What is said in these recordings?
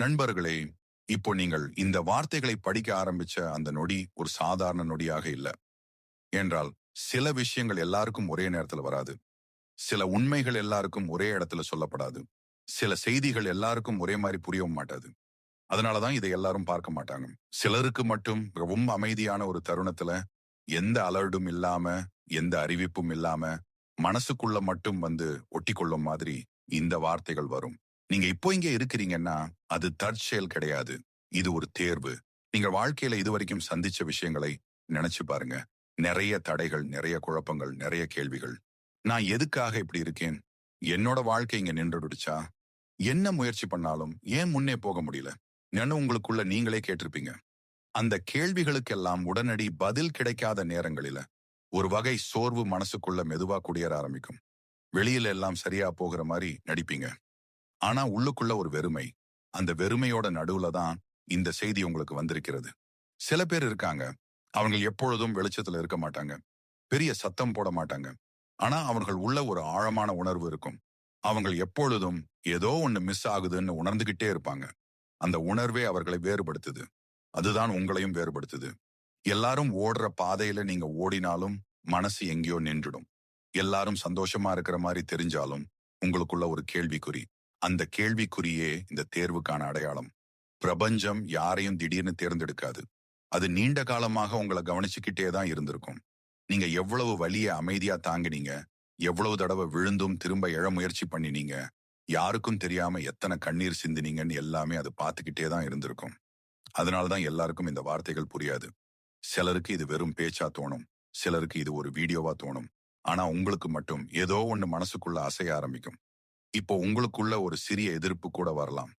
நண்பர்களே இப்போ நீங்கள் இந்த வார்த்தைகளை படிக்க ஆரம்பிச்ச அந்த நொடி ஒரு சாதாரண நொடியாக இல்ல. என்றால் சில விஷயங்கள் எல்லாருக்கும் ஒரே நேரத்தில் வராது. சில உண்மைகள் எல்லாருக்கும் ஒரே இடத்துல சொல்லப்படாது. சில செய்திகள் எல்லாருக்கும் ஒரே மாதிரி புரியவும் மாட்டாது. அதனாலதான் இதை எல்லாரும் பார்க்க மாட்டாங்க. சிலருக்கு மட்டும் ரொம்ப அமைதியான ஒரு தருணத்துல எந்த அலர்டும் இல்லாம எந்த அறிவிப்பும் இல்லாம மனசுக்குள்ள மட்டும் வந்து ஒட்டி கொள்ளும் மாதிரி இந்த வார்த்தைகள் வரும். நீங்க இப்போ இங்க இருக்கிறீங்கன்னா அது தற்செயல் கிடையாது. இது ஒரு தேர்வு. நீங்க வாழ்க்கையில இதுவரைக்கும் சந்திச்ச விஷயங்களை நினைச்சு பாருங்க. நிறைய தடைகள் நிறைய குழப்பங்கள் நிறைய கேள்விகள். நான் எதுக்காக இப்படி இருக்கேன்? என்னோட வாழ்க்கை இங்க நின்றுடுச்சா? என்ன முயற்சி பண்ணாலும் ஏன் முன்னே போக முடியல? என்ன உங்களுக்குள்ள நீங்களே கேட்டிருப்பீங்க. அந்த கேள்விகளுக்கெல்லாம் உடனடி பதில் கிடைக்காத நேரங்களில ஒரு வகை சோர்வு மனசுக்குள்ள மெதுவா குடியேற ஆரம்பிக்கும். வெளியில எல்லாம் சரியா போகிற மாதிரி நடிப்பீங்க. ஆனா உள்ளுக்குள்ள ஒரு வெறுமை. அந்த வெறுமையோட நடுவுல தான் இந்த செய்தி உங்களுக்கு வந்திருக்கிறது. சில பேர் இருக்காங்க. அவங்க எப்பொழுதும் வெளிச்சத்துல இருக்க மாட்டாங்க. பெரிய சத்தம் போட மாட்டாங்க. ஆனா அவர்கள் உள்ள ஒரு ஆழமான உணர்வு இருக்கும். அவங்க எப்பொழுதும் ஏதோ ஒண்ணு மிஸ் ஆகுதுன்னு உணர்ந்துகிட்டே இருப்பாங்க. அந்த உணர்வே அவர்களை வேறுபடுத்துது. அதுதான் உங்களையும் வேறுபடுத்துது. எல்லாரும் ஓடுற பாதையில நீங்க ஓடினாலும் மனசு எங்கேயோ நின்றுடும். எல்லாரும் சந்தோஷமா இருக்கிற மாதிரி தெரிஞ்சாலும் உங்களுக்குள்ள ஒரு கேள்விக்குறி. அந்த கேள்விக்குறியே இந்த தேர்வுக்கான அடையாளம். பிரபஞ்சம் யாரையும் திடீர்னு தேர்ந்தெடுக்காது. அது நீண்ட காலமாக உங்களை கவனிச்சுக்கிட்டே தான் இருந்திருக்கும். நீங்க எவ்வளவு வலிய அமைதியா தாங்கினீங்க. எவ்வளவு தடவை விழுந்தும் திரும்ப எழ முயற்சி பண்ணினீங்க. யாருக்கும் தெரியாம எத்தனை கண்ணீர் சிந்தினீங்கன்னு எல்லாமே அது பார்த்துக்கிட்டே தான் இருந்திருக்கும். அதனாலதான் எல்லாருக்கும் இந்த வார்த்தைகள் புரியாது. சிலருக்கு இது வெறும் பேச்சா தோணும். சிலருக்கு இது ஒரு வீடியோவா தோணும். ஆனா உங்களுக்கு மட்டும் ஏதோ ஒன்று மனசுக்குள்ள அசைய ஆரம்பிக்கும். இப்போ உங்களுக்குள்ள ஒரு சிறிய எதிர்ப்பு கூட வரலாம்.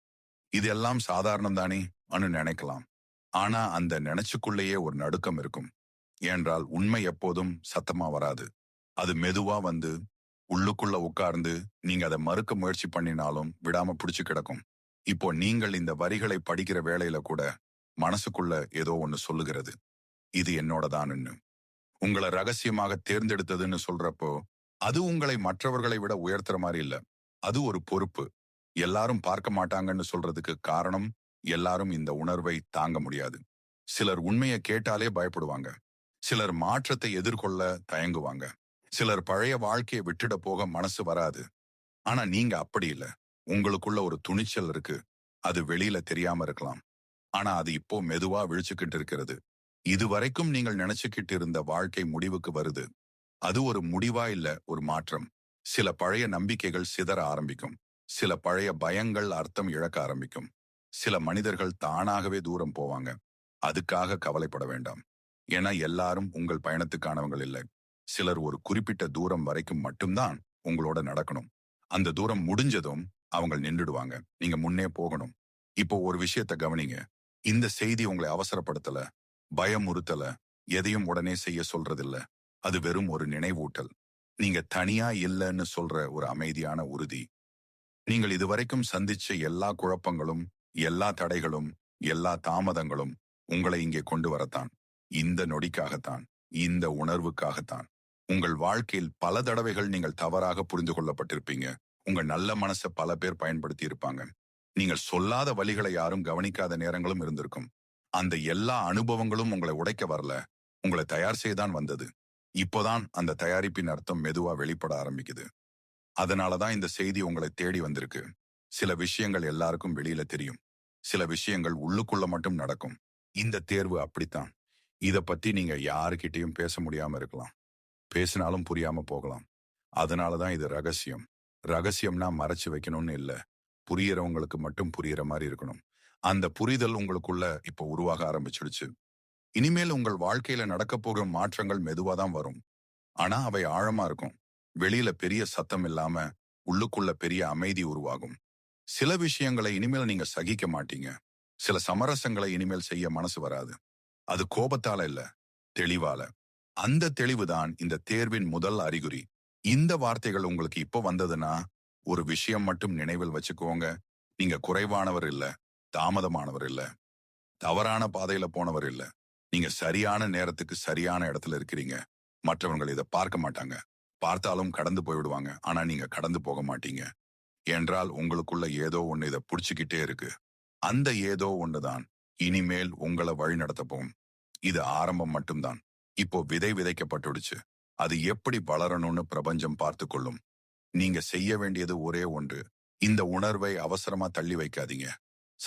இது எல்லாம் சாதாரணம் தானே அனு நினைக்கலாம். ஆனா அந்த நினைச்சுக்குள்ளேயே ஒரு நடுக்கம் இருக்கும். ஏன்றால் உண்மை எப்போதும் சத்தமா வராது. அது மெதுவா வந்து உள்ளுக்குள்ள உட்கார்ந்து நீங்க அதை மறுக்க முயற்சி பண்ணினாலும் விடாம பிடிச்சு கிடக்கும். இப்போ நீங்கள் இந்த வரிகளை படிக்கிற வேளையில கூட மனசுக்குள்ள ஏதோ ஒன்னு சொல்லுகிறது. இது என்னோட தானுன்னு. உங்களை ரகசியமாக தேர்ந்தெடுத்ததுன்னு சொல்றப்போ அது உங்களை மற்றவர்களை விட உயர்த்துற மாதிரி இல்ல. அது ஒரு பொறுப்பு. எல்லாரும் பார்க்க மாட்டாங்கன்னு சொல்றதுக்கு காரணம் எல்லாரும் இந்த உணர்வை தாங்க முடியாது. சிலர் உண்மையை கேட்டாலே பயப்படுவாங்க. சிலர் மாற்றத்தை எதிர்கொள்ள தயங்குவாங்க. சிலர் பழைய வாழ்க்கையை விட்டுட போக மனசு வராது. ஆனா நீங்க அப்படி இல்ல. உங்களுக்குள்ள ஒரு துணிச்சல் இருக்கு. அது வெளியில தெரியாம இருக்கலாம். ஆனா அது இப்போ மெதுவா விழிச்சுக்கிட்டு இருக்கிறது. இதுவரைக்கும் நீங்கள் நினைச்சுக்கிட்டு இருந்த வாழ்க்கை முடிவுக்கு வருது. அது ஒரு முடிவா இல்ல ஒரு மாற்றம்? சில பழைய நம்பிக்கைகள் சிதற ஆரம்பிக்கும். சில பழைய பயங்கள் அர்த்தம் இழக்க ஆரம்பிக்கும். சில மனிதர்கள் தானாகவே தூரம் போவாங்க. அதுக்காக கவலைப்பட வேண்டாம். ஏன்னா எல்லாரும் உங்கள் பயணத்துக்கானவங்கள் இல்லை. சிலர் ஒரு குறிப்பிட்ட தூரம் வரைக்கும் மட்டும்தான் உங்களோட நடக்கணும். அந்த தூரம் முடிஞ்சதும் அவங்க நின்றுடுவாங்க. நீங்க முன்னே போகணும். இப்போ ஒரு விஷயத்த கவனிங்க. இந்த செய்தி உங்களை அவசரப்படுத்தல பயமுறுத்தல எதையும் உடனே செய்ய சொல்றதில்ல. அது வெறும் ஒரு நினைவூட்டல். நீங்க தனியா இல்லைன்னு சொல்ற ஒரு அமைதியான உறுதி. நீங்கள் இதுவரைக்கும் சந்திச்ச எல்லா குழப்பங்களும் எல்லா தடைகளும் எல்லா தாமதங்களும் உங்களை இங்கே கொண்டு வரத்தான். இந்த நொடிக்காகத்தான் இந்த உணர்வுக்காகத்தான். உங்கள் வாழ்க்கையில் பல தடவைகள் நீங்கள் தவறாக புரிந்து கொள்ளப்பட்டிருப்பீங்க. உங்க நல்ல மனசை பல பேர் பயன்படுத்தி இருப்பாங்க. நீங்கள் சொல்லாத வழிகளை யாரும் கவனிக்காத நேரங்களும் இருந்திருக்கும். அந்த எல்லா அனுபவங்களும் உங்களை உடைக்க வரல. உங்களை தயார் செய்தான் வந்தது. இப்போதான் அந்த தயாரிப்பின் அர்த்தம் மெதுவா வெளிப்பட ஆரம்பிக்குது. அதனாலதான் இந்த செய்தி உங்களை தேடி வந்திருக்கு. சில விஷயங்கள் எல்லாருக்கும் வெளியில தெரியும். சில விஷயங்கள் உள்ளுக்குள்ள மட்டும் நடக்கும். இந்த தேர்வு அப்படித்தான். இத பத்தி நீங்க யாருக்கிட்டையும் பேச முடியாம இருக்கலாம். பேசினாலும் புரியாம போகலாம். அதனாலதான் இது ரகசியம். ரகசியம்னா மறைச்சு வைக்கணும்னு இல்ல. புரியறவங்களுக்கு மட்டும் புரியற மாதிரி இருக்கணும். அந்த புரிதல் உங்களுக்குள்ள இப்ப உருவாக ஆரம்பிச்சிடுச்சு. இனிமேல் உங்கள் வாழ்க்கையில நடக்க போகும் மாற்றங்கள் மெதுவா தான் வரும். ஆனா அவை ஆழமா இருக்கும். வெளியில பெரிய சத்தம் இல்லாம உள்ளுக்குள்ள பெரிய அமைதி உருவாகும். சில விஷயங்களை இனிமேல் நீங்க சகிக்க மாட்டீங்க. சில சமரசங்களை இனிமேல் செய்ய மனசு வராது. அது கோபத்தால இல்ல தெளிவால. அந்த தெளிவுதான் இந்த தேர்வின் முதல் அறிகுறி. இந்த வார்த்தைகள் உங்களுக்கு இப்போ வந்ததுன்னா ஒரு விஷயம் மட்டும் நினைவில் வச்சுக்கோங்க. நீங்க குறைவானவர் இல்ல தாமதமானவர் இல்ல தவறான பாதையில போனவர் இல்ல. நீங்க சரியான நேரத்துக்கு சரியான இடத்துல இருக்கிறீங்க. மற்றவங்க இதை பார்க்க மாட்டாங்க. பார்த்தாலும் கடந்து போய்விடுவாங்க. ஆனா நீங்க கடந்து போக மாட்டீங்க. என்றால் உங்களுக்குள்ள ஏதோ ஒண்ணு இதை புடிச்சுக்கிட்டே இருக்கு. அந்த ஏதோ ஒண்ணுதான் இனிமேல் உங்களை வழி நடத்தப்போம். இது ஆரம்பம் மட்டும்தான். இப்போ விதை விதைக்கப்பட்டுடுச்சு. அது எப்படி வளரணும்னு பிரபஞ்சம் பார்த்து கொள்ளும் நீங்க செய்ய வேண்டியது ஒரே ஒன்று. இந்த உணர்வை அவசரமா தள்ளி வைக்காதீங்க.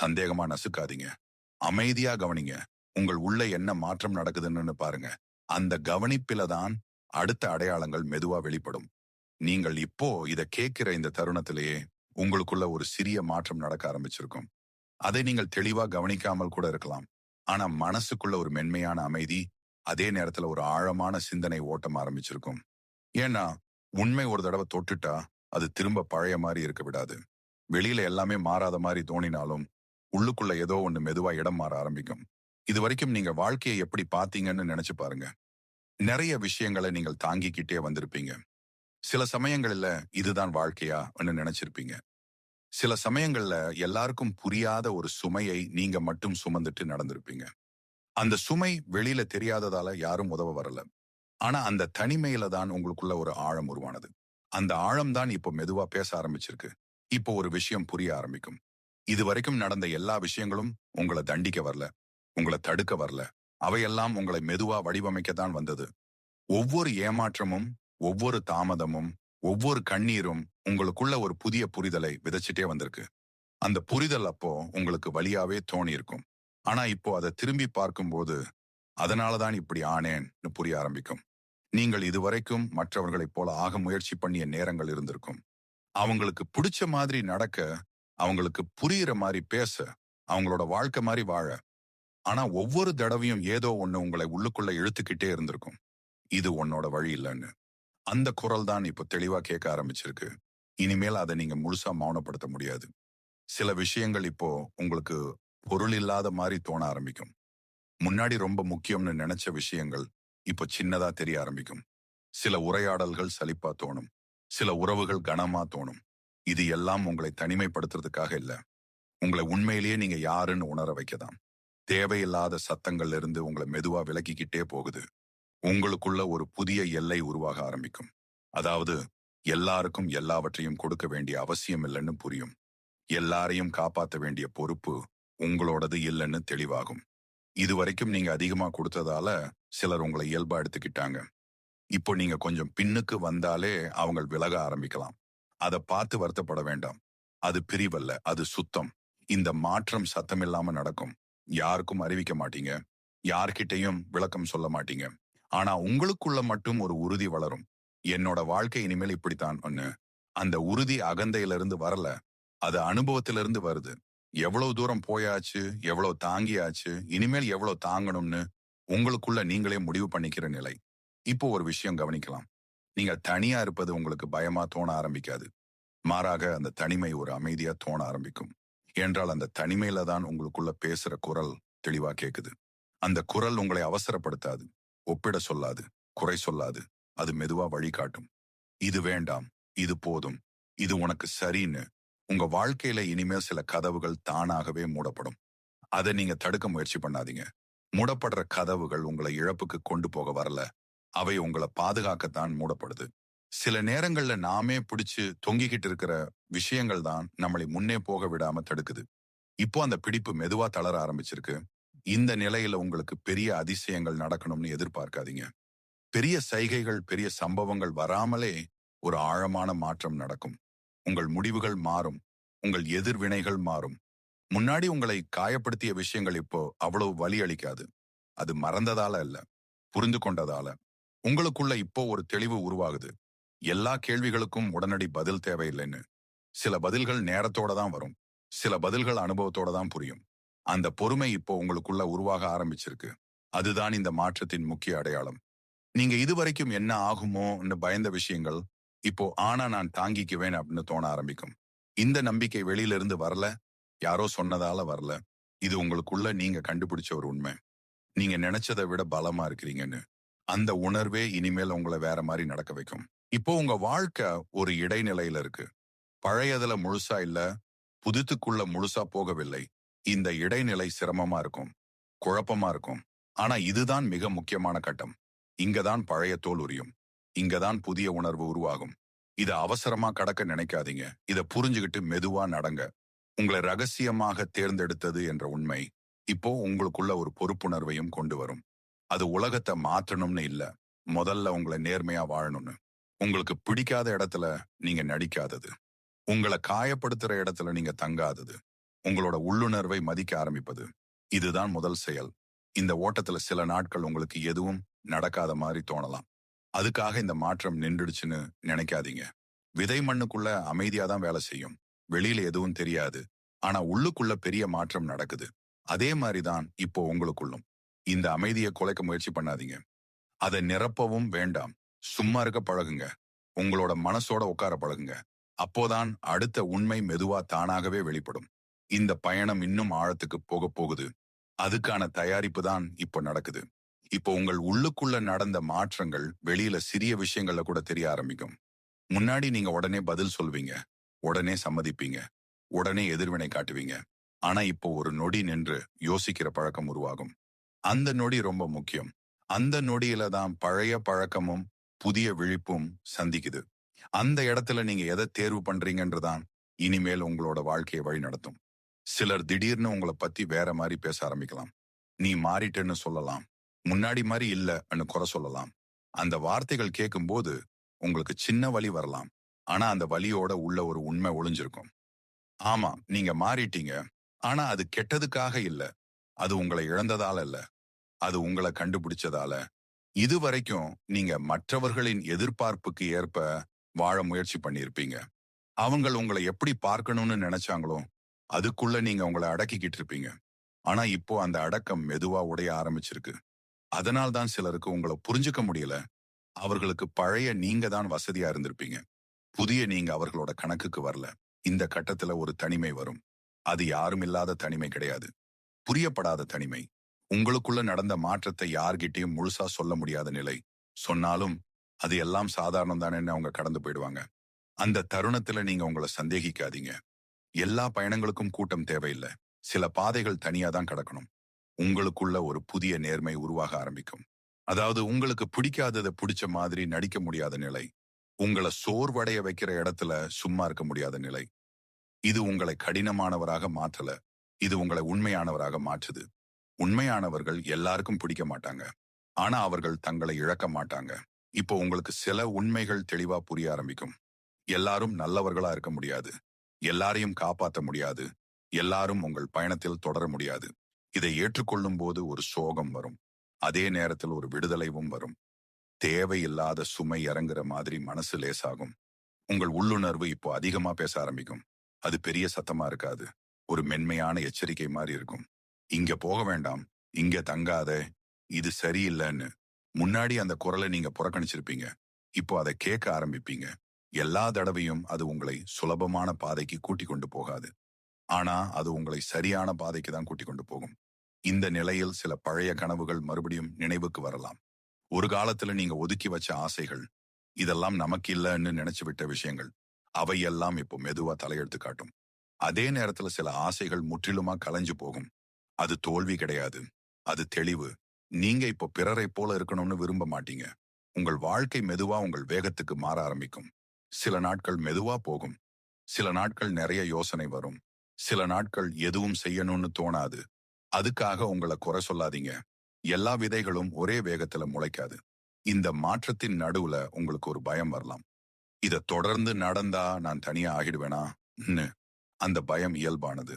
சந்தேகமா நசுக்காதீங்க. அமைதியா கவனிங்க. உங்கள் உள்ள என்ன மாற்றம் நடக்குதுன்னு பாருங்க. அந்த கவனிப்பில தான் அடுத்த அடையாளங்கள் மெதுவா வெளிப்படும். நீங்கள் இப்போ இத கேட்கிற இந்த தருணத்திலேயே உங்களுக்குள்ள ஒரு சிறிய மாற்றம் நடக்க ஆரம்பிச்சிருக்கும். அதை நீங்கள் தெளிவா கவனிக்காமல் கூட இருக்கலாம். ஆனா மனசுக்குள்ள ஒரு மென்மையான அமைதி அதே நேரத்துல ஒரு ஆழமான சிந்தனை ஓட்டம் ஆரம்பிச்சிருக்கும். ஏன்னா உண்மை ஒரு தடவை தொட்டுட்டா அது திரும்ப பழைய மாதிரி இருக்க விடாது. வெளியில எல்லாமே மாறாத மாதிரி தோணினாலும் உள்ளுக்குள்ள ஏதோ ஒன்று மெதுவா இடம் மாற ஆரம்பிக்கும். இது வரைக்கும் நீங்க வாழ்க்கையை எப்படி பாத்தீங்கன்னு நினைச்சு பாருங்க. நிறைய விஷயங்களை நீங்கள் தாங்கிக்கிட்டே வந்திருப்பீங்க. சில சமயங்கள்ல இதுதான் வாழ்க்கையா நினைச்சிருப்பீங்க. சில சமயங்கள்ல எல்லாருக்கும் புரியாத ஒரு சுமையை நீங்க மட்டும் சுமந்துட்டு நடந்திருப்பீங்க. அந்த சுமை வெளியில தெரியாததால யாரும் உதவ வரல. ஆனா அந்த தனிமையில தான் உங்களுக்குள்ள ஒரு ஆழம் உருவானது. அந்த ஆழம் தான் இப்போ மெதுவா பேச ஆரம்பிச்சிருக்கு. இப்போ ஒரு விஷயம் புரிய ஆரம்பிக்கும். இது வரைக்கும் நடந்த எல்லா விஷயங்களும் உங்களை தண்டிக்க வரல. உங்களை தடுக்க வரல. அவையெல்லாம் உங்களை மெதுவா வடிவமைக்கத்தான் வந்தது. ஒவ்வொரு ஏமாற்றமும் ஒவ்வொரு தாமதமும் ஒவ்வொரு கண்ணீரும் உங்களுக்குள்ள ஒரு புதிய புரிதலை விதைச்சிட்டே வந்திருக்கு. அந்த புரிதல் அப்போ உங்களுக்கு வழியாவே தோணி இருக்கும் ஆனா இப்போ அதை திரும்பி பார்க்கும்போது அதனாலதான் இப்படி ஆனேன்னு புரிய ஆரம்பிக்கும். நீங்கள் இதுவரைக்கும் மற்றவர்களைப் போல ஆக முயற்சி பண்ணிய நேரங்கள் இருந்திருக்கும். அவங்களுக்கு பிடிச்ச மாதிரி நடக்க அவங்களுக்கு புரியிற மாதிரி பேச அவங்களோட வாழ்க்கை மாதிரி வாழ ஆனா ஒவ்வொரு தடவையும் ஏதோ ஒண்ணு உங்களை உள்ளுக்குள்ள இழுத்துக்கிட்டே இருந்திருக்கும். இது உன்னோட வழி இல்லைன்னு. அந்த குரல் தான் இப்போ தெளிவா கேட்க ஆரம்பிச்சிருக்கு. இனிமேல் அதை நீங்க முழுசா மௌனப்படுத்த முடியாது. சில விஷயங்கள் இப்போ உங்களுக்கு பொருள் இல்லாத மாதிரி தோண ஆரம்பிக்கும். முன்னாடி ரொம்ப முக்கியம்னு நினைச்ச விஷயங்கள் இப்போ சின்னதா தெரிய ஆரம்பிக்கும். சில உரையாடல்கள் சலிப்பா தோணும். சில உறவுகள் கனமா தோணும். இது எல்லாம் உங்களை தனிமைப்படுத்துறதுக்காக இல்ல. உங்களை உண்மையிலேயே நீங்க யாருன்னு உணர வைக்கதான். தேவையில்லாத சத்தங்கள்ல இருந்து உங்களை மெதுவா விலக்கிக்கிட்டே போகுது. உங்களுக்குள்ள ஒரு புதிய எல்லை உருவாக ஆரம்பிக்கும். அதாவது எல்லாருக்கும் எல்லாவற்றையும் கொடுக்க வேண்டிய அவசியம் இல்லைன்னு புரியும். எல்லாரையும் காப்பாத்த வேண்டிய பொறுப்பு உங்களோடது இல்லைன்னு தெளிவாகும். இதுவரைக்கும் நீங்க அதிகமா கொடுத்ததால சிலர் உங்களை இயல்பா எடுத்துக்கிட்டாங்க. இப்போ நீங்க கொஞ்சம் பின்னுக்கு வந்தாலே அவங்க விலக ஆரம்பிக்கலாம். அதை பார்த்து வருத்தப்பட வேண்டாம். அது பிரிவல்ல அது சுத்தம். இந்த மாற்றம் சத்தமில்லாம நடக்கும். யாருக்கும் அறிவிக்க மாட்டீங்க. யார்கிட்டையும் விளக்கம் சொல்ல மாட்டீங்க. ஆனா உங்களுக்குள்ள மட்டும் ஒரு உறுதி வளரும். என்னோட வாழ்க்கை இனிமேல் இப்படித்தான் ஒண்ணு அந்த உறுதி அகந்தையிலிருந்து வரல. அது அனுபவத்திலிருந்து வருது. எவ்வளவு தூரம் போயாச்சு எவ்வளவு தாங்கியாச்சு இனிமேல் எவ்வளவு தாங்கணும்னு உங்களுக்குள்ள நீங்களே முடிவு பண்ணிக்கிற நிலை. இப்போ ஒரு விஷயம் கவனிக்கலாம். நீங்க தனியா இருப்பது உங்களுக்கு பயமா தோண ஆரம்பிக்காது. மாறாக அந்த தனிமை ஒரு அமைதியா தோண ஆரம்பிக்கும். என்றால் அந்த தனிமையில தான் உங்களுக்குள்ள பேசுற குரல் தெளிவா கேக்குது. அந்த குரல் உங்களை அவசரப்படுத்தாது ஒப்பிட சொல்லாது குறை சொல்லாது அது மெதுவா வழிகாட்டும். இது வேண்டாம் இது போதும் இது உனக்கு சரின்னு உங்க வாழ்க்கையில இனிமேல் சில கதவுகள் தானாகவே மூடப்படும். அதை நீங்க தடுக்க முயற்சி பண்ணாதீங்க. மூடப்படுற கதவுகள் உங்களை இழப்புக்கு கொண்டு போக வரல. அவை உங்களை பாதுகாக்கத்தான் மூடப்படுது. சில நேரங்கள்ல நாமே பிடிச்சு தொங்கிக்கிட்டு இருக்கிற விஷயங்கள் தான் நம்மளை முன்னே போக விடாம தடுக்குது. இப்போ அந்த பிடிப்பு மெதுவா தளர ஆரம்பிச்சிருக்கு. இந்த நிலையில உங்களுக்கு பெரிய அதிசயங்கள் நடக்கணும்னு எதிர்பார்க்காதீங்க. பெரிய சைகைகள் பெரிய சம்பவங்கள் வராமலே ஒரு ஆழமான மாற்றம் நடக்கும். உங்கள் முடிவுகள் மாறும். உங்கள் எதிர்வினைகள் மாறும். முன்னாடி உங்களை காயப்படுத்திய விஷயங்கள் இப்போ அவ்வளவு வலி அளிக்காது. அது மறந்ததால இல்ல புரிந்து கொண்டதால. உங்களுக்குள்ள இப்போ ஒரு தெளிவு உருவாகுது. எல்லா கேள்விகளுக்கும் உடனடி பதில் தேவையில்லைன்னு. சில பதில்கள் நேரத்தோட தான் வரும். சில பதில்கள் அனுபவத்தோட தான் புரியும். அந்த பொறுமை இப்போ உங்களுக்குள்ள உருவாக ஆரம்பிச்சிருக்கு. அதுதான் இந்த மாற்றத்தின் முக்கிய அடையாளம். நீங்க இதுவரைக்கும் என்ன ஆகுமோன்னு பயந்த விஷயங்கள் இப்போ ஆனா நான் தாங்கிக்குவேன் அப்படின்னு தோண ஆரம்பிக்கும். இந்த நம்பிக்கை வெளியிலிருந்து வரல. யாரோ சொன்னதால வரல. இது உங்களுக்குள்ள நீங்க கண்டுபிடிச்ச ஒரு உண்மை. நீங்க நினைச்சதை விட பலமா இருக்கிறீங்கன்னு. அந்த உணர்வே இனிமேல் உங்களை வேற மாதிரி நடக்க வைக்கும். இப்போ உங்க வாழ்க்கை ஒரு இடைநிலையில இருக்கு. பழையதுல முழுசா இல்ல புதுத்துக்குள்ள முழுசா போகவில்லை. இந்த இடைநிலை சிரமமா இருக்கும் குழப்பமா இருக்கும். ஆனா இதுதான் மிக முக்கியமான கட்டம். இங்கதான் பழைய தோல் உரியும். இங்கதான் புதிய உணர்வு உருவாகும். இத அவசரமா கடக்க நினைக்காதீங்க. இத புரிஞ்சுகிட்டு மெதுவா நடங்க. உங்களை ரகசியமாக தேர்ந்தெடுத்தது என்ற உண்மை இப்போ உங்களுக்குள்ள ஒரு பொறுப்புணர்வையும் கொண்டு வரும். அது உலகத்தை மாற்றணும்னு இல்ல. முதல்ல உங்களை நேர்மையா வாழணும்னு. உங்களுக்கு பிடிக்காத இடத்துல நீங்க நடிக்காதது. உங்களை காயப்படுத்துற இடத்துல நீங்க தங்காதது. உங்களோட உள்ளுணர்வை மதிக்க ஆரம்பிப்பது. இதுதான் முதல் செயல். இந்த ஓட்டத்துல சில நாட்கள் உங்களுக்கு எதுவும் நடக்காத மாதிரி தோணலாம். அதுக்காக இந்த மாற்றம் நின்றுடுச்சுன்னு நினைக்காதீங்க. விதை மண்ணுக்குள்ள அமைதியா தான் வேலை செய்யும். வெளியில எதுவும் தெரியாது. ஆனா உள்ளுக்குள்ள பெரிய மாற்றம் நடக்குது. அதே மாதிரிதான் இப்போ உங்களுக்குள்ளும். இந்த அமைதியை குலைக்க முயற்சி பண்ணாதீங்க. அதை நிரப்பவும் வேண்டாம். சும்மா இருக்க பழகுங்க. உங்களோட மனசோட உட்கார பழகுங்க. அப்போதான் அடுத்த உண்மை மெதுவா தானாகவே வெளிப்படும். இந்த பயணம் இன்னும் ஆழத்துக்கு போக போகுது. அதுக்கான தயாரிப்பு தான் இப்போ நடக்குது. இப்போ உங்கள் உள்ளுக்குள்ள நடந்த மாற்றங்கள் வெளியில சிறிய விஷயங்கள்ல கூட தெரிய ஆரம்பிக்கும். முன்னாடி நீங்க உடனே பதில் சொல்வீங்க. உடனே சம்மதிப்பீங்க. உடனே எதிர்வினை காட்டுவீங்க. ஆனா இப்போ ஒரு நொடி நின்று யோசிக்கிற பழக்கம் உருவாகும். அந்த நொடி ரொம்ப முக்கியம். அந்த நொடியில தான் பழைய பழக்கமும் புதிய விழிப்பும் சந்திக்குது. அந்த இடத்துல நீங்க எதை தேர்வு பண்றீங்கன்றதான் இனிமேல் உங்களோட வாழ்க்கையை வழி நடத்தும். சிலர் திடீர்னு உங்களை பத்தி வேற மாதிரி பேச ஆரம்பிக்கலாம். நீ மாறிட்டேன்னு சொல்லலாம். முன்னாடி மாதிரி இல்லைன்னு குறை சொல்லலாம். அந்த வார்த்தைகள் கேட்கும்போது உங்களுக்கு சின்ன வழி வரலாம். ஆனா அந்த வழியோட உள்ள ஒரு உண்மை ஒளிஞ்சிருக்கும். ஆமா நீங்க மாறிட்டீங்க. ஆனா அது கெட்டதுக்காக இல்ல. அது உங்களை இழந்ததால இல்ல. அது உங்களை கண்டுபிடிச்சதால. இதுவரைக்கும் நீங்க மற்றவர்களின் எதிர்பார்ப்புக்கு ஏற்ப வாழ முயற்சி பண்ணியிருப்பீங்க. அவங்கள் உங்களை எப்படி பார்க்கணும்னு நினைச்சாங்களோ அதுக்குள்ள நீங்க உங்களை அடக்கிக்கிட்டு இருப்பீங்க. ஆனா இப்போ அந்த அடக்கம் மெதுவா உடைய ஆரம்பிச்சிருக்கு. அதனால் தான் சிலருக்கு உங்களை புரிஞ்சுக்க முடியல. அவர்களுக்கு பழைய நீங்க தான் வசதியா இருந்திருப்பீங்க. புதிய நீங்க அவர்களோட கணக்குக்கு வரல. இந்த கட்டத்துல ஒரு தனிமை வரும். அது யாரும் இல்லாத தனிமை கிடையாது. புரியப்படாத தனிமை. உங்களுக்குள்ள நடந்த மாற்றத்தை யார்கிட்டயும் முழுசா சொல்ல முடியாத நிலை. சொன்னாலும் அது எல்லாம் சாதாரணம் தானேன்னு அவங்க கடந்து போயிடுவாங்க. அந்த தருணத்துல நீங்க உங்களை சந்தேகிக்காதீங்க. எல்லா பயணங்களுக்கும் கூட்டம் தேவையில்லை. சில பாதைகள் தனியா தான் கடக்கணும். உங்களுக்குள்ள ஒரு புதிய நேர்மை உருவாக ஆரம்பிக்கும். அதாவது உங்களுக்கு பிடிக்காததை பிடிச்ச மாதிரி நடிக்க முடியாத நிலை. உங்களை சோர்வடைய வைக்கிற இடத்துல சும்மா இருக்க முடியாத நிலை. இது உங்களை கடினமானவராக மாற்றல. இது உங்களை உண்மையானவராக மாற்றுது. உண்மையானவர்கள் எல்லாருக்கும் பிடிக்க மாட்டாங்க. ஆனா அவர்கள் தங்களை இழக்க மாட்டாங்க. இப்போ உங்களுக்கு சில உண்மைகள் தெளிவா புரிய ஆரம்பிக்கும். எல்லாரும் நல்லவர்களா இருக்க முடியாது. எல்லாரையும் காப்பாற்ற முடியாது. எல்லாரும் உங்கள் பயணத்தில் தொடர முடியாது. இதை ஏற்றுக்கொள்ளும் போது ஒரு சோகம் வரும். அதே நேரத்தில் ஒரு விடுதலைவும் வரும். தேவையில்லாத சுமை இறங்குற மாதிரி மனசு லேசாகும். உங்கள் உள்ளுணர்வு இப்போ அதிகமா பேச ஆரம்பிக்கும். அது பெரிய சத்தமா இருக்காது. ஒரு மென்மையான எச்சரிக்கை மாதிரி இருக்கும். இங்க போக வேண்டாம். இங்க தங்காத. இது சரியில்லைன்னு. முன்னாடி அந்த குரலை நீங்க புறக்கணிச்சிருப்பீங்க. இப்போ அதை கேட்க ஆரம்பிப்பீங்க. எல்லா தடவையும் அது உங்களை சுலபமான பாதைக்கு கூட்டி கொண்டு போகாது. ஆனா அது உங்களை சரியான பாதைக்கு தான் கூட்டி கொண்டு போகும். இந்த நிலையில் சில பழைய கனவுகள் மறுபடியும் நினைவுக்கு வரலாம். ஒரு காலத்துல நீங்க ஒதுக்கி வச்ச ஆசைகள் இதெல்லாம் நமக்கு இல்லைன்னு நினைச்சு விட்ட விஷயங்கள் அவையெல்லாம் இப்போ மெதுவா தலையெடுத்து காட்டும். அதே நேரத்துல சில ஆசைகள் முற்றிலுமா கலைஞ்சு போகும். அது தோல்வி கிடையாது. அது தெளிவு. நீங்க இப்போ பிறரை போல இருக்கணும்னு விரும்ப மாட்டீங்க. உங்கள் வாழ்க்கை மெதுவா உங்கள் வேகத்துக்கு மாற ஆரம்பிக்கும். சில நாட்கள் மெதுவா போகும். சில நாட்கள் நிறைய யோசனை வரும். சில நாட்கள் எதுவும் செய்யணும்னு தோணாது. அதுக்காக உங்களை குறை சொல்லாதீங்க. எல்லா விதைகளும் ஒரே வேகத்துல முளைக்காது. இந்த மாற்றத்தின் நடுவுல உங்களுக்கு ஒரு பயம் வரலாம். இத தொடர்ந்து நடந்தா நான் தனியா ஆகிடுவேனா? அந்த பயம் இயல்பானது.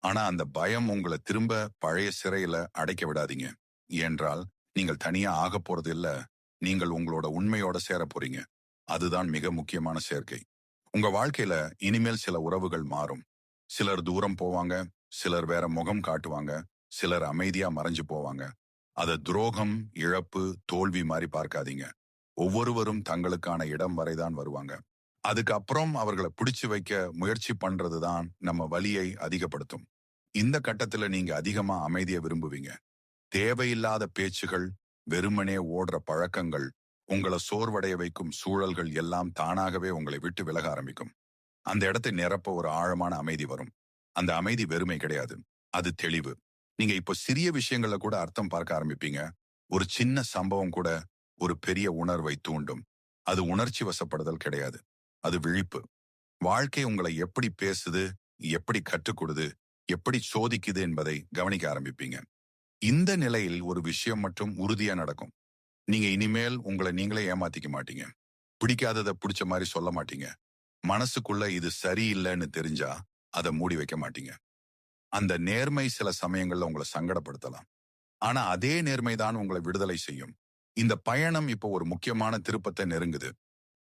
ஆனா அந்த பயம் உங்களை திரும்ப பழைய சிறையில அடைக்க விடாதீங்க. என்றால் நீங்கள் தனியா ஆக போறது இல்ல. நீங்கள் உங்களோட உண்மையோட சேர போறீங்க. அதுதான் மிக முக்கியமான சேர்க்கை. உங்க வாழ்க்கையில இனிமேல் சில உறவுகள் மாறும். சிலர் தூரம் போவாங்க சிலர் வேற முகம் காட்டுவாங்க சிலர் அமைதியா மறைஞ்சு போவாங்க. அத துரோகம் இழப்பு தோல்வி மாதிரி பார்க்காதீங்க. ஒவ்வொருவரும் தங்களுக்கான இடம் வரைதான் வருவாங்க. அதுக்கப்புறம் அவர்களை பிடிச்சு வைக்க முயற்சி பண்றதுதான் நம்ம வலியை அதிகப்படுத்தும். இந்த கட்டத்துல நீங்க அதிகமா அமைதிய விரும்புவீங்க. தேவையில்லாத பேச்சுகள் வெறுமனே ஓடுற பழக்கங்கள் உங்களை சோர்வடைய வைக்கும் சூழல்கள் எல்லாம் தானாகவே உங்களை விட்டு விலக ஆரம்பிக்கும். அந்த இடத்தை நிரப்ப ஒரு ஆழமான அமைதி வரும். அந்த அமைதி வெறுமை கிடையாது. அது தெளிவு. நீங்க இப்போ சிறிய விஷயங்கள கூட அர்த்தம் பார்க்க ஆரம்பிப்பீங்க. ஒரு சின்ன சம்பவம் கூட ஒரு பெரிய உணர்வை தூண்டும். அது உணர்ச்சி வசப்படுதல் கிடையாது. அது விழிப்பு. வாழ்க்கை உங்களை எப்படி பேசுது எப்படி கற்றுக்கொடுது எப்படி சோதிக்குது என்பதை கவனிக்க ஆரம்பிப்பீங்க. இந்த நிலையில் ஒரு விஷயம் மட்டும் உறுதியா நடக்கும். நீங்க இனிமேல் உங்களை நீங்களே ஏமாத்திக்க மாட்டீங்க. பிடிக்காததை பிடிச்ச மாதிரி சொல்ல மாட்டீங்க. மனசுக்குள்ள இது சரியில்லைன்னு தெரிஞ்சா அதை மூடி வைக்க மாட்டீங்க. அந்த நேர்மை சில சமயங்கள்ல உங்களை சங்கடப்படுத்தலாம். ஆனா அதே நேர்மை தான் உங்களை விடுதலை செய்யும். இந்த பயணம் இப்போ ஒரு முக்கியமான திருப்பத்தை நெருங்குது.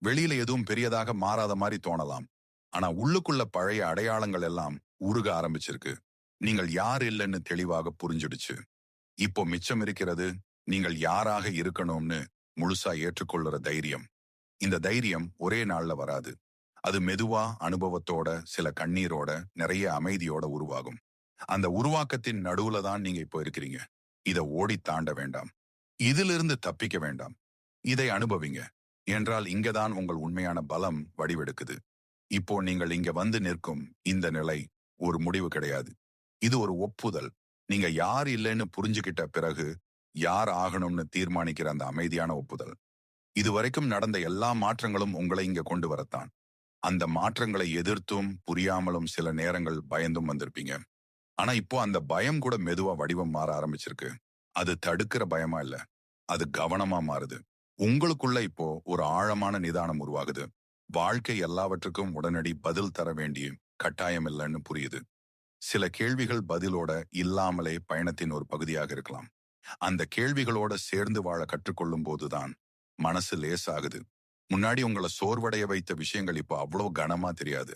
வெளியில எதுவும் பெரியதாக மாறாத மாதிரி தோணலாம். ஆனா உள்ளுக்குள்ள பழைய அடையாளங்கள் எல்லாம் உருக ஆரம்பிச்சிருக்கு. நீங்கள் யார் இல்லைன்னு தெளிவாக புரிஞ்சிடுச்சு. இப்போ மிச்சம் இருக்கிறது நீங்கள் யாராக இருக்கணும்னு முழுசா ஏற்றுக்கொள்ளுற தைரியம். இந்த தைரியம் ஒரே நாள்ல வராது. அது மெதுவா அனுபவத்தோட சில கண்ணீரோட நிறைய அமைதியோட உருவாகும். அந்த உருவாக்கத்தின் நடுவுல தான் நீங்க இப்போ இருக்கிறீங்க. இதை ஓடி தாண்ட வேண்டாம். இதிலிருந்து தப்பிக்க வேண்டாம். இதை அனுபவிங்க. என்றால் இங்கதான் உங்கள் உண்மையான பலம் வடிவெடுக்குது. இப்போ நீங்கள் இங்க வந்து நிற்கும் இந்த நிலை ஒரு முடிவு கிடையாது. இது ஒரு ஒப்புதல். நீங்க யார் இல்லைன்னு புரிஞ்சுக்கிட்ட பிறகு யார் ஆகணும்னு தீர்மானிக்கிற அந்த அமைதியான ஒப்புதல். இதுவரைக்கும் நடந்த எல்லா மாற்றங்களும் உங்களை இங்க கொண்டு வரத்தான். அந்த மாற்றங்களை எதிர்த்தும் புரியாமலும் சில நேரங்கள் பயந்தும் வந்திருப்பீங்க. ஆனா இப்போ அந்த பயம் கூட மெதுவா வடிவம் மாற ஆரம்பிச்சிருக்கு. அது தடுக்கிற பயமா இல்ல. அது கவனமா மாறுது. உங்களுக்குள்ள இப்போ ஒரு ஆழமான நிதானம் உருவாகுது. வாழ்க்கை எல்லாவற்றுக்கும் உடனடி பதில் தர வேண்டிய கட்டாயம் இல்லைன்னு புரியுது. சில கேள்விகள் பதிலோட இல்லாமலே பயணத்தின் ஒரு பகுதியாக இருக்கலாம். அந்த கேள்விகளோட சேர்ந்து வாழ கற்றுக்கொள்ளும் போதுதான் மனசு லேசாகுது. முன்னாடி உங்களை சோர்வடைய வைத்த விஷயங்கள் இப்போ அவ்வளோ கனமா தெரியாது.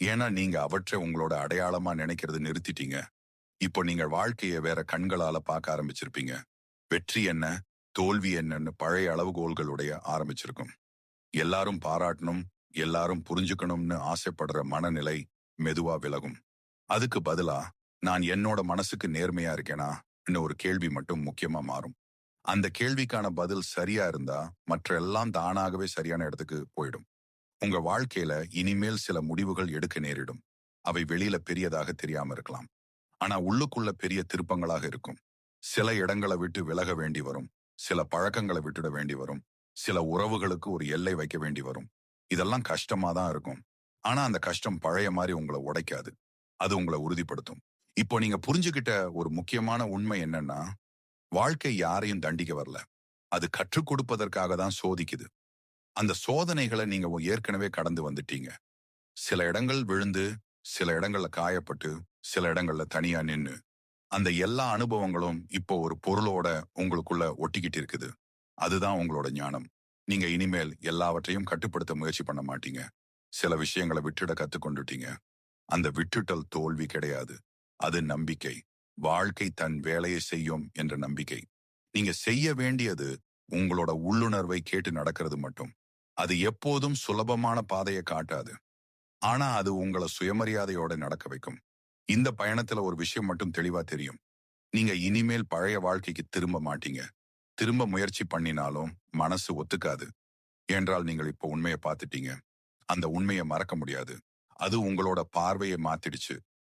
ஏன்னா நீங்க அவற்றை உங்களோட அடையாளமா நினைக்கிறது நிறுத்திட்டீங்க. இப்போ நீங்கள் வாழ்க்கையை வேற கண்களால பார்க்க ஆரம்பிச்சிருப்பீங்க. வெற்றி என்ன? தோல்வி என்னன்னு பழைய அளவுகோல்களுடைய ஆரம்பிச்சிருக்கும். எல்லாரும் பாராட்டணும் எல்லாரும் புரிஞ்சுக்கணும்னு ஆசைப்படுற மனநிலை மெதுவா விலகும். அதுக்கு பதிலா நான் என்னோட மனசுக்கு நேர்மையா இருக்கேனா? ஒரு கேள்வி மட்டும் முக்கியமா மாறும். அந்த கேள்விக்கான பதில் சரியா இருந்தா மற்ற எல்லாம் தானாகவே சரியான இடத்துக்கு போயிடும். உங்க வாழ்க்கையில இனிமேல் சில முடிவுகள் எடுக்க நேரிடும். அவை வெளியில பெரியதாக தெரியாம இருக்கலாம். ஆனா உள்ளுக்குள்ள பெரிய திருப்பங்களாக இருக்கும். சில இடங்களை விட்டு விலக வேண்டி வரும். சில பழக்கங்களை விட்டுட வேண்டி வரும். சில உறவுகளுக்கு ஒரு எல்லை வைக்க வேண்டி வரும். இதெல்லாம் கஷ்டமா தான் இருக்கும். ஆனா அந்த கஷ்டம் பழைய மாதிரி உங்களை உடைக்காது. அது உங்களை உறுதிப்படுத்தும். இப்போ நீங்க புரிஞ்சுக்கிட்ட ஒரு முக்கியமான உண்மை என்னன்னா வாழ்க்கை யாரையும் தண்டிக்க வரல. அது கற்றுக் கொடுப்பதற்காக தான் சோதிக்குது. அந்த சோதனைகளை நீங்க ஏற்கனவே கடந்து வந்துட்டீங்க. சில இடங்கள் விழுந்து சில இடங்கள்ல காயப்பட்டு சில இடங்கள்ல தனியா நின்னு அந்த எல்லா அனுபவங்களும் இப்போ ஒரு பொருளோட உங்களுக்குள்ள ஒட்டிக்கிட்டு இருக்குது அதுதான் உங்களோட ஞானம். நீங்க இனிமேல் எல்லாவற்றையும் கட்டுப்படுத்த முயற்சி பண்ண மாட்டீங்க. சில விஷயங்களை விட்டுட கத்துக்கொண்டுட்டீங்க. அந்த விட்டுட்டல் தோல்வி கிடையாது. அது நம்பிக்கை. வாழ்க்கை தன் வேலையை செய்யும் என்ற நம்பிக்கை. நீங்க செய்ய வேண்டியது உங்களோட உள்ளுணர்வை கேட்டு நடக்கிறது மட்டும். அது எப்போதும் சுலபமான பாதையை காட்டாது. ஆனா அது உங்களை சுயமரியாதையோட நடக்க வைக்கும். இந்த பயணத்துல ஒரு விஷயம் மட்டும் தெளிவா தெரியும். நீங்க இனிமேல் பழைய வாழ்க்கைக்கு திரும்ப மாட்டீங்க. திரும்ப முயற்சி பண்ணினாலும் மனசு ஒத்துக்காது. என்றால் நீங்கள் இப்ப உண்மையை பார்த்துட்டீங்க. அந்த உண்மையை மறக்க முடியாது. அது உங்களோட பார்வையை மாத்திடுச்சு.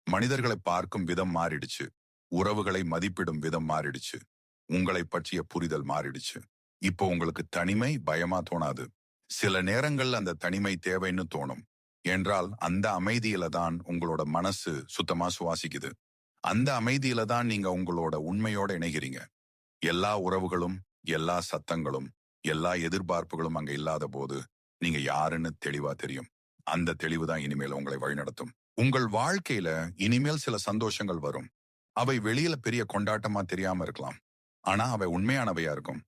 மனிதர்களை பார்க்கும் விதம் மாறிடுச்சு. உறவுகளை மதிப்பிடும் விதம் மாறிடுச்சு. உங்களை பற்றிய புரிதல் மாறிடுச்சு. இப்போ உங்களுக்கு தனிமை பயமா தோணாது. சில நேரங்கள்ல அந்த தனிமை தேவைன்னு தோணும். என்றால் அந்த அமைதியில தான் உங்களோட மனசு சுத்தமா சுவாசிக்குது. அந்த அமைதியில தான் நீங்க உங்களோட உண்மையோட இணைகிறீங்க. எல்லா உறவுகளும் எல்லா சத்தங்களும் எல்லா எதிர்பார்ப்புகளும் அங்க இல்லாத போது நீங்க யாருன்னு தெளிவா தெரியும். அந்த தெளிவு தான் இனிமேல் உங்களை வழிநடத்தும். உங்கள் வாழ்க்கையில இனிமேல் சில சந்தோஷங்கள் வரும். அவை வெளியில பெரிய கொண்டாட்டமா தெரியாம இருக்கலாம். ஆனா அவை உண்மையானவையா இருக்கும்.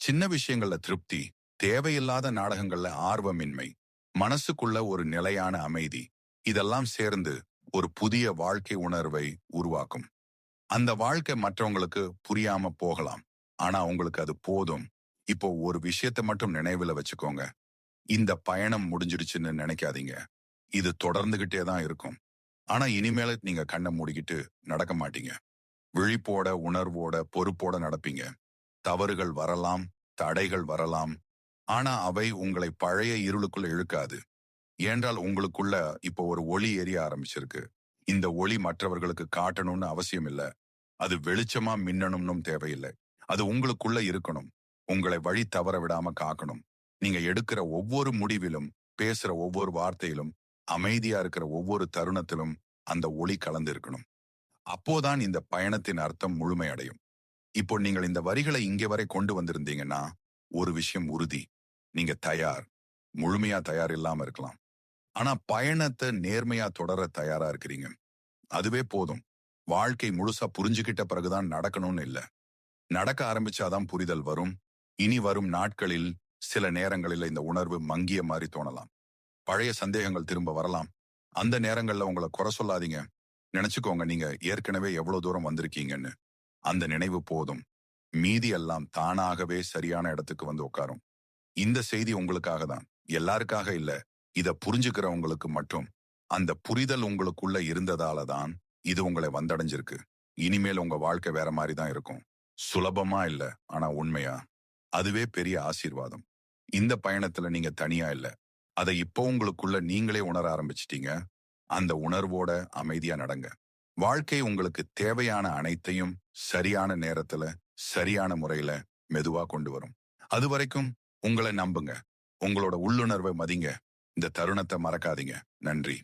சின்ன விஷயங்கள்ல திருப்தி தேவையில்லாத நாடகங்கள்ல ஆர்வமின்மை மனசுக்குள்ள ஒரு நிலையான அமைதி. இதெல்லாம் சேர்ந்து ஒரு புதிய வாழ்க்கை உணர்வை உருவாக்கும். அந்த வாழ்க்கை மற்றவங்களுக்கு புரியாம போகலாம். ஆனா உங்களுக்கு அது போதும். இப்போ ஒரு விஷயத்தை மட்டும் நினைவுல வச்சுக்கோங்க. இந்த பயணம் முடிஞ்சிருச்சுன்னு நினைக்காதீங்க. இது தொடர்ந்துகிட்டே தான் இருக்கும். ஆனா இனிமேல நீங்க கண்ணை மூடிக்கிட்டு நடக்க மாட்டீங்க. விழிப்போட உணர்வோட பொறுப்போட நடப்பீங்க. தவறுகள் வரலாம் தடைகள் வரலாம் ஆனா அவை உங்களை பழைய இருளுக்குள்ள இழுக்காது. ஏன்றால் உங்களுக்குள்ள இப்போ ஒரு ஒளி எரிய ஆரம்பிச்சிருக்கு. இந்த ஒளி மற்றவர்களுக்கு காட்டணும்னு அவசியம் இல்ல. அது வெளிச்சமா மின்னணும்னும் தேவையில்லை. அது உங்களுக்குள்ள இருக்கணும். உங்களை வழி தவற விடாம காக்கணும். நீங்க எடுக்கிற ஒவ்வொரு முடிவிலும் பேசுற ஒவ்வொரு வார்த்தையிலும் அமைதியா இருக்கிற ஒவ்வொரு தருணத்திலும் அந்த ஒளி கலந்து இருக்கணும். அப்போதான் இந்த பயணத்தின் அர்த்தம் முழுமையடையும். இப்போ நீங்கள் இந்த வரிகளை இங்கே வரை கொண்டு வந்திருந்தீங்கன்னா ஒரு விஷயம் உறுதி. நீங்க தயார். முழுமையா தயார் இல்லாம இருக்கலாம். ஆனா பயணத்தை நேர்மையா தொடர தயாரா இருக்கிறீங்க. அதுவே போதும். வாழ்க்கை முழுசா புரிஞ்சுக்கிட்ட பிறகுதான் நடக்கணும்னு இல்ல. நடக்க ஆரம்பிச்சாதான் புரிதல் வரும். இனி வரும் நாட்களில் சில நேரங்களில் இந்த உணர்வு மங்கிய மாதிரி தோணலாம். பழைய சந்தேகங்கள் திரும்ப வரலாம். அந்த நேரங்கள்ல உங்களை குறை சொல்லாதீங்க. நினைச்சுக்கோங்க நீங்க ஏற்கனவே எவ்வளவு தூரம் வந்திருக்கீங்கன்னு. அந்த நினைவு போதும். மீதி எல்லாம் தானாகவே சரியான இடத்துக்கு வந்து உட்காரும். இந்த செய்தி உங்களுக்காக தான். எல்லாருக்காக இல்ல. இத புரிஞ்சுக்கிறவங்களுக்கு மட்டும். அந்த புரிதல் உங்களுக்குள்ள இருந்ததால தான் இது உங்களை வந்தடைஞ்சிருக்கு. இனிமேல் உங்க வாழ்க்கை வேற மாதிரி தான் இருக்கும். சுலபமா இல்ல ஆனா உண்மையா? அதுவே பெரிய ஆசீர்வாதம். இந்த பயணத்துல நீங்க தனியா இல்ல. அதை இப்போ உங்களுக்குள்ள நீங்களே உணர ஆரம்பிச்சிட்டீங்க. அந்த உணர்வோட அமைதியா நடங்க. வாழ்க்கை உங்களுக்கு தேவையான அனைத்தையும் சரியான நேரத்துல சரியான முறையில மெதுவா கொண்டு வரும். அது வரைக்கும் உங்களை நம்புங்க. உங்களோட உள்ளுணர்வை மதிங்க. இந்த தருணத்தை மறக்காதீங்க. நன்றி.